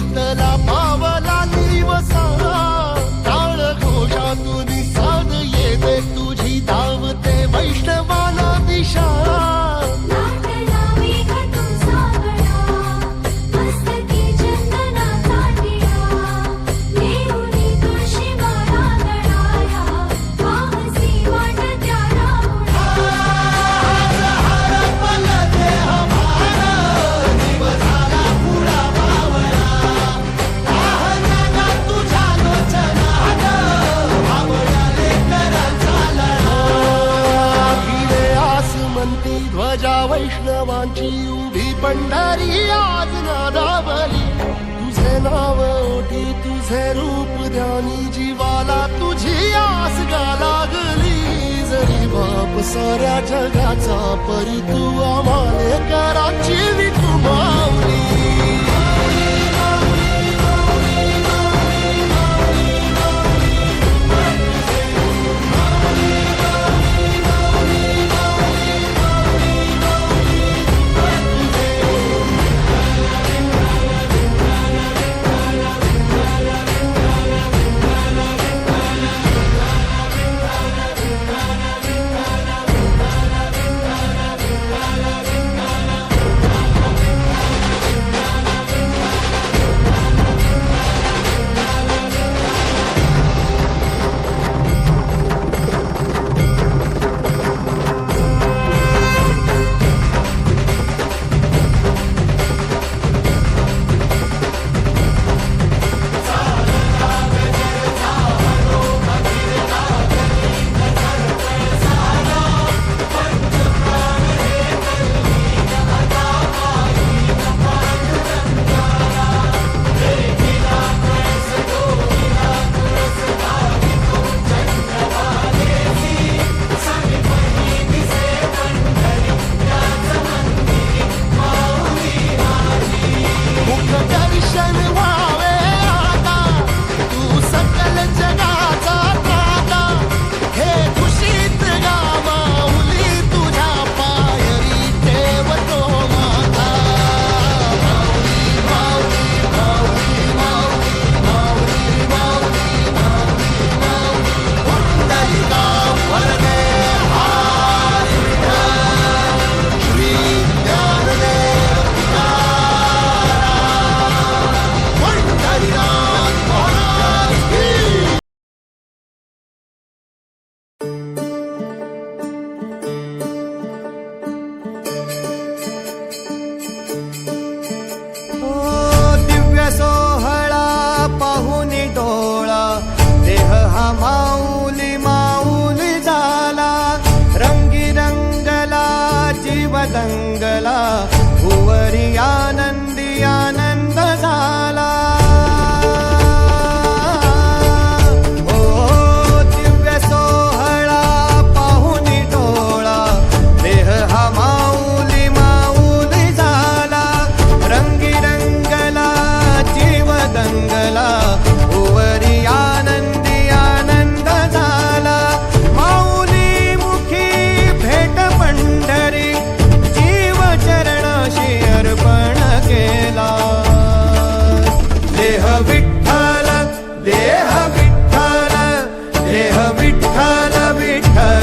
Let the असे रूप द्यानी जीवाला तुझी आसगा लागली. जरी बाप साऱ्या जगाचा परी तू आम्हाला कराची विकुमावली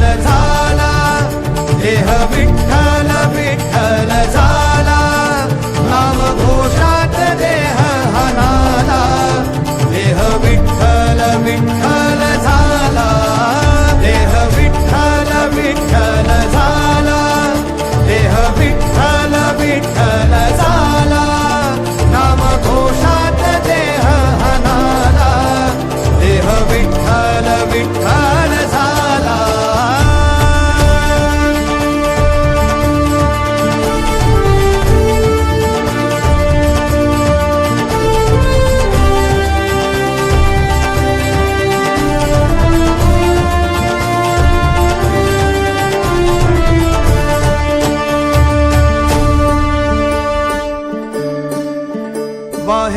let us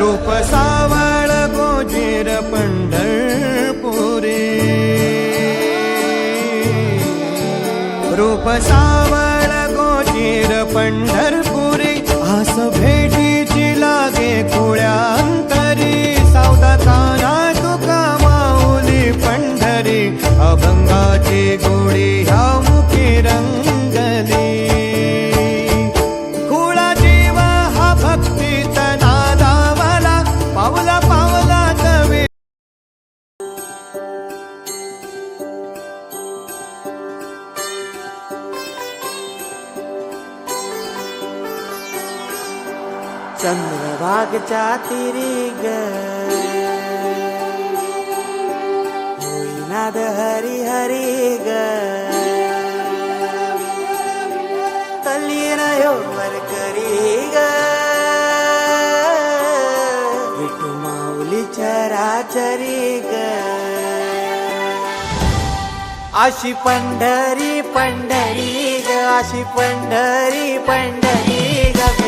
रूप सावळ गोजेर पंढरपुरे. रूप सावळ गोजेर पंढरपुरी आस भेटीची लागे कुळ्यांतरी. सावदा ताना तुका माऊली पंढरी अभंगाची गोडी चंद्रभागच्या तिरी ग. नाद हरी हरी ग. तल्लीन वर करी ग. विठू माऊली चराचरी ग. अशी पंढरी पंढरी ग अशी पंढरी पंढरी ग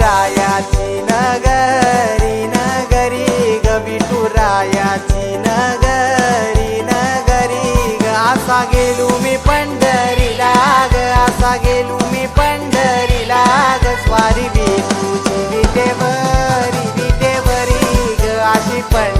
विठुरायाची नगरी नगरी ग विठुरायाची नगरी नगरी ग. असा गेलो मी पंढरीला ग असा गेलो मी पंढरीला ग. स्वारी विठूची विटेवरी विटेवरी ग. अशी पण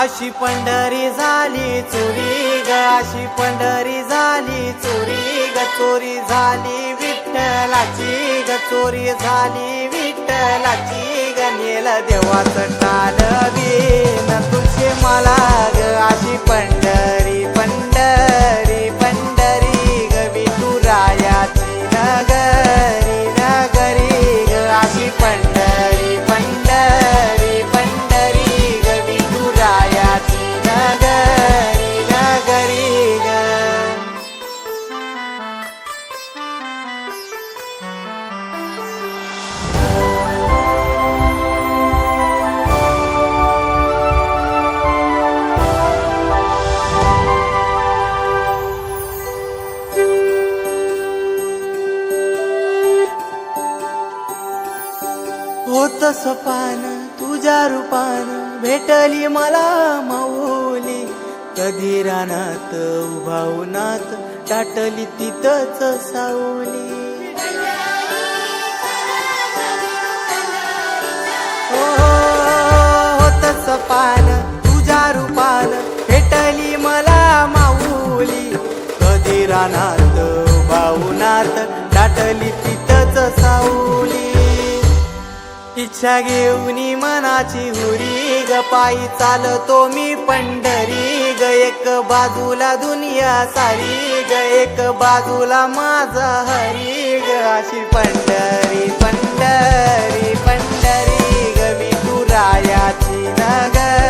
अशी पंढरी झाली चोरी ग अशी पंढरी झाली चोरी ग चोरी झाली विठ्ठलाची ग चोरी झाली विठ्ठलाची ग नेल देवाचं टाल न तुझे मला ग अशी पंढरी पंढरी पंढरी. स्वपान तुझ्या रूपान भेटली मला माऊली. कधी रानात उभावनात टाटली तिथंच सावली. इच्छा घेऊन मनाची हुरी ग पायी चालतो मी पंढरी ग एक बाजूला दुनिया सारी ग एक बाजूला माझा हरी ग अशी पंढरी पंढरी पंढरी ग मी तुरायाची नगर.